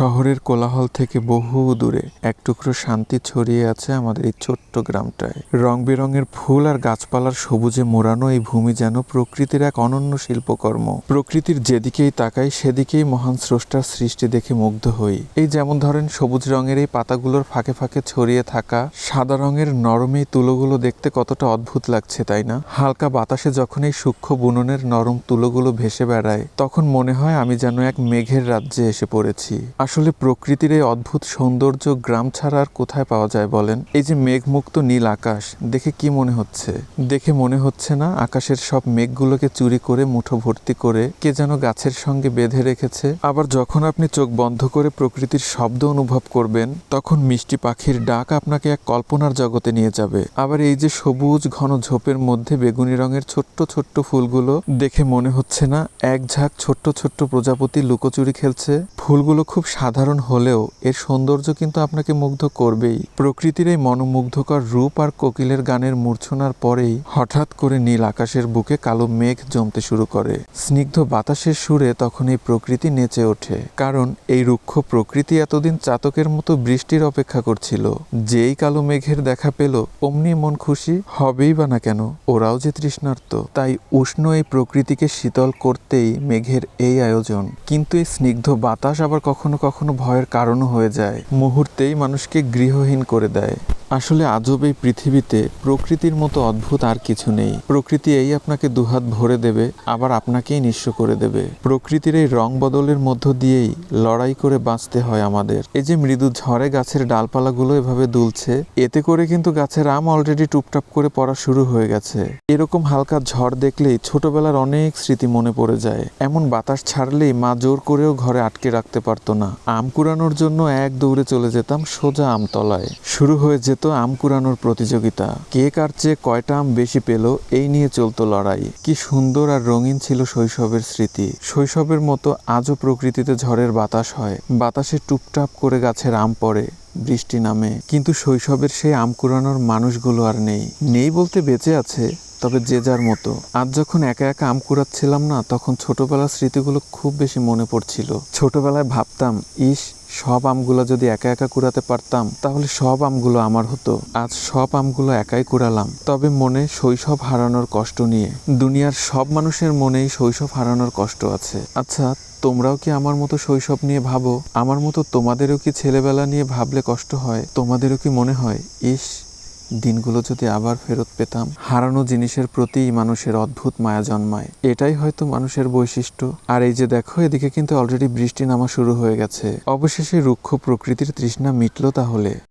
শহরের কোলাহল থেকে বহু দূরে এক টুকরো শান্তি ছড়িয়ে আছে আমাদের এই ছোট্ট গ্রামটায়। রং বেরঙের ফুল আর গাছপালার সবুজে মোড়ানো এই ভূমি যেন প্রকৃতির এক অনন্য শিল্পকর্ম। প্রকৃতির যেদিকেই তাকাই, সেদিকেই মহান স্রষ্টার সৃষ্টি দেখে মুগ্ধ হই। এই যেমন ধরেন সবুজ রঙের এই পাতাগুলোর ফাঁকে ফাঁকে ছড়িয়ে থাকা, সাদা রঙের নরম তুলোগুলো দেখতে কতটা অদ্ভুত লাগছে, তাই না? হালকা বাতাসে যখন এই সূক্ষ্ম বুননের নরম তুলোগুলো ভেসে বেড়ায়, তখন মনে হয় আমি যেন এক মেঘের রাজ্যে এসে পড়েছি। আসলে প্রকৃতির এই অদ্ভুত সৌন্দর্য গ্রাম ছাড়া আর কোথায় পাওয়া যায় বলেন? এই যে মেঘমুক্ত নীল আকাশ, দেখে কি মনে হচ্ছে? দেখে মনে হচ্ছে না আকাশের সব মেঘগুলোকে চুরি করে, মুঠো ভর্তি করে, কে যেন গাছের সঙ্গে বেঁধে রেখেছে। আবার যখন আপনি চোখ বন্ধ করে প্রকৃতির শব্দ অনুভব করবেন, তখন মিষ্টি পাখির ডাক আপনাকে এক কল্পনার জগতে নিয়ে যাবে। আবার এই যে সবুজ ঘন ঝোপের মধ্যে বেগুনি রঙের ছোট্ট ছোট্ট ফুলগুলো, দেখে মনে হচ্ছে না এক ঝাঁক ছোট্ট ছোট্ট প্রজাপতি লুকোচুরি খেলছে। ফুলগুলো খুব সাধারণ হলেও এর সৌন্দর্য কিন্তু আপনাকে মুগ্ধ করবেই। প্রকৃতির এই মনোমুগ্ধকর রূপ আর কোকিলের গানের মূর্ছনার পরেই হঠাৎ করে নীল আকাশের বুকে কালো মেঘ জমতে শুরু করে। স্নিগ্ধ বাতাসের সুরে তখন এই প্রকৃতি নেচে ওঠে, কারণ এই রুক্ষ প্রকৃতি এতদিন চাতকের মতো বৃষ্টির অপেক্ষা করছিল। যেই কালো মেঘের দেখা পেল, অমনি মন খুশি, হবেই বা না কেন? ওরাও যে তৃষ্ণার্ত, তাই উষ্ণ এই প্রকৃতিকে শীতল করতেই মেঘের এই আয়োজন। কিন্তু এই স্নিগ্ধ বাতাস আবার কখনো কখনো ভয়ের কারণও হয়ে যায়। মুহূর্তেই মানুষকে গৃহহীন করে দেয়। আসলে আজব এই পৃথিবীতে প্রকৃতির মতো অদ্ভুত আর কিছু নেই। প্রকৃতি এই আপনাকে দুহাত ভরে দেবে, আবার আপনাকেই নিঃস্ব করে দেবে। প্রকৃতির এই রং বদলের মধ্য দিয়েই লড়াই করে বাঁচতে হয় আমাদের। এই যে মৃদু ঝড়ে গাছের ডালপালাগুলো এভাবে দুলছে, এতে করে কিন্তু গাছের আম অলরেডি টুপটাপ করে পড়া শুরু হয়ে গেছে। এরকম হালকা ঝড় দেখলেই ছোটবেলার অনেক স্মৃতি মনে পড়ে যায়। এমন বাতাস ছাড়লেই মা জোর করেও ঘরে আটকে রাখতে পারতো না। আম কুড়ানোর জন্য এক দৌড়ে চলে যেতাম সোজা আমতলায়। শুরু হয়ে যেত আম কুড়ানোর প্রতিযোগিতা। কে কার চেয়ে কয়টা আম বেশি পেল, এই নিয়ে চলতো লড়াই। কি সুন্দর আর রঙিন ছিল শৈশবের স্মৃতি। শৈশবের মতো আজও প্রকৃতিতে ঝড়ের বাতাস হয়। বাতাসে টুপটাপ করে গাছের আম পড়ে বৃষ্টি নামে। কিন্তু শৈশবের সেই আম কুড়ানোর মানুষগুলো আর নেই। নেই বলতে বেঁচে আছে তবে যে যার মতো। আজ যখন একা একা আম কুড়াচ্ছিলাম না, তখন ছোটবেলার স্মৃতিগুলো খুব বেশি মনে পড়ছিল। ছোটবেলায় ভাবতাম, ইস, সব আমগুলো যদি একা একা কুড়াতে পারতাম, তাহলে সব আমগুলো আমার হতো। আজ সব আমগুলো একাই কুড়ালাম। তবে মনে শৈশব হারানোর কষ্ট নিয়ে, দুনিয়ার সব মানুষের মনেই শৈশব হারানোর কষ্ট আছে। আচ্ছা তোমরাও কি আমার মতো শৈশব নিয়ে ভাবো? আমার মতো তোমাদেরও কি ছেলেবেলা নিয়ে ভাবলে কষ্ট হয়? তোমাদেরও কি মনে হয়, ইস দিনগুলো যদি আবার ফেরত পেতাম, হারানো জিনিসের প্রতি মানুষের অদ্ভুত মায়া জন্মায়। এটাই হয়তো মানুষের বৈশিষ্ট্য। আর এই যে দেখো, এদিকে কিন্তু অলরেডি বৃষ্টি নামা শুরু হয়ে গেছে। অবশেষে রুক্ষ প্রকৃতির তৃষ্ণা মিটলো তাহলে।